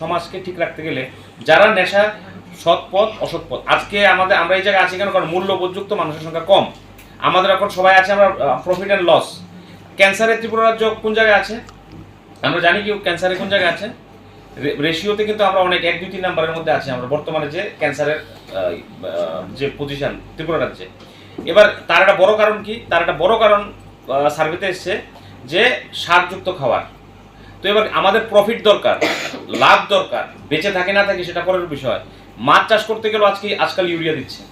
সমাজকে ঠিক রাখতে গেলে যারা নেশা, সৎ পথ, অসৎ পথ, আজকে আমাদের আমরা এই জায়গায় আছি কেন? কারণ মূল্যবোধযুক্ত মানুষের সংখ্যা কম। আমাদের এখন সবাই আছে আমরা প্রফিট অ্যান্ড লস ক্যান্সারের ত্রিপুরা রাজ্য কোন জায়গায় আছে? আমরা জানি কি ক্যান্সারে কোন জায়গায় আছে। রেশিওতে কিন্তু আমরা অনেক, এক, দুই, তিন নাম্বারের মধ্যে আছি আমরা। বর্তমানে যে ক্যান্সারের যে পজিশন ত্রিপুরা রাজ্যে। এবার তার একটা বড় কারণ কি? তার একটা বড় কারণ সার্ভেতে এসছে যে সারযুক্ত খাবার তো এবার আমাদের প্রফিট দরকার, লাভ দরকার, বেঁচে থাকে না থাকে সেটা পরের বিষয়। মাছ চাষ করতে গেলেও আজকে, আজকাল ইউরিয়া দিচ্ছে।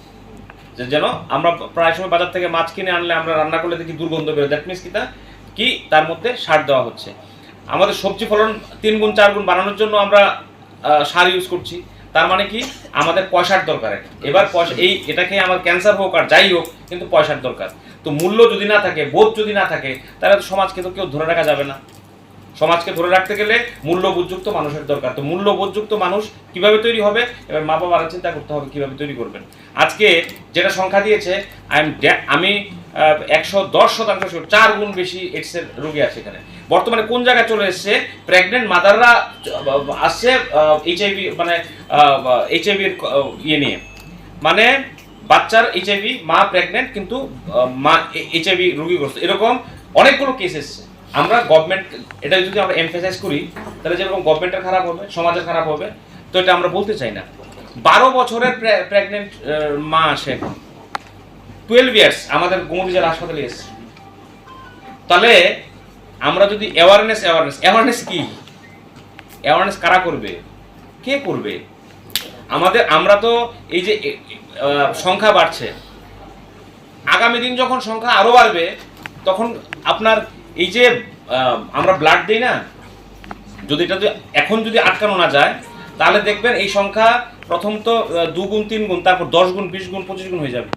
যে যেন আমরা প্রায় সময় বাজার থেকে মাছ কিনে আনলে আমরা রান্না করলে দেখি দুর্গন্ধ বেরোয়। দ্যাট মিনস কি তা? কি তার মধ্যে সার দেওয়া হচ্ছে। আমাদের সবজি ফলন তিন গুণ, চার গুণ বাড়ানোর জন্য আমরা সার ইউজ করছি। তার মানে কি? আমাদের পয়সার দরকার এবার পয়সা, এই এটাকে আমার ক্যান্সার হোক আর যাই হোক, কিন্তু পয়সার দরকার। তো মূল্য যদি না থাকে, বোধ যদি না থাকে, তাহলে তো সমাজকে তো কেউ ধরে রাখা যাবে না। সমাজকে ধরে রাখতে গেলে মূল্যবোধযুক্ত মানুষের দরকার। তো মূল্যবোধযুক্ত মানুষ কীভাবে তৈরি হবে? এবার মা বাবারা চিন্তা করতে হবে কীভাবে তৈরি করবেন। আজকে যেটা সংখ্যা দিয়েছে আই এম আমি একশো দশ শতাংশ চার গুণ বেশি এডসের রোগী আছে এখানে। বর্তমানে কোন জায়গায় চলে এসছে? প্রেগনেন্ট মাদাররা আসছে এইচআইভি মানে এইচআইভির ইয়ে নিয়ে। মানে বাচ্চার এইচআইভি মা প্রেগনেন্ট কিন্তু মা এইচআইভি রোগীগ্রস্ত। এরকম অনেকগুলো কেস এসছে। আমরা গভর্নমেন্ট এটা যদি আমরা এমফেসাইজ করি, তাহলে যেরকম গভর্নমেন্টের খারাপ হবে, সমাজের খারাপ হবে, তো এটা আমরা বলতে চাই না। বারো বছরের প্রেগনেন্ট মা আসে এখন টুয়েলভ ইয়ার্স আমাদের গোমতী জেলা হাসপাতালে এসছে। তাহলে আমরা যদি অ্যাওয়ারনেস অ্যাওয়ারনেস অ্যাওয়ারনেস কি? অ্যাওয়ারনেস কারা করবে? কে করবে? আমাদের আমরা তো এই যে সংখ্যা বাড়ছে। আগামী দিন যখন সংখ্যা আরও বাড়বে তখন আপনার এই যে আমরা ব্লাড দিই না যদি এটা যদি এখন যদি আটকানো না যায় তাহলে দেখবেন এই সংখ্যা প্রথম তো আহ, দু গুণ তিন গুণ তারপর দশ গুণ বিশ গুণ পঁচিশ গুণ হয়ে যাবে।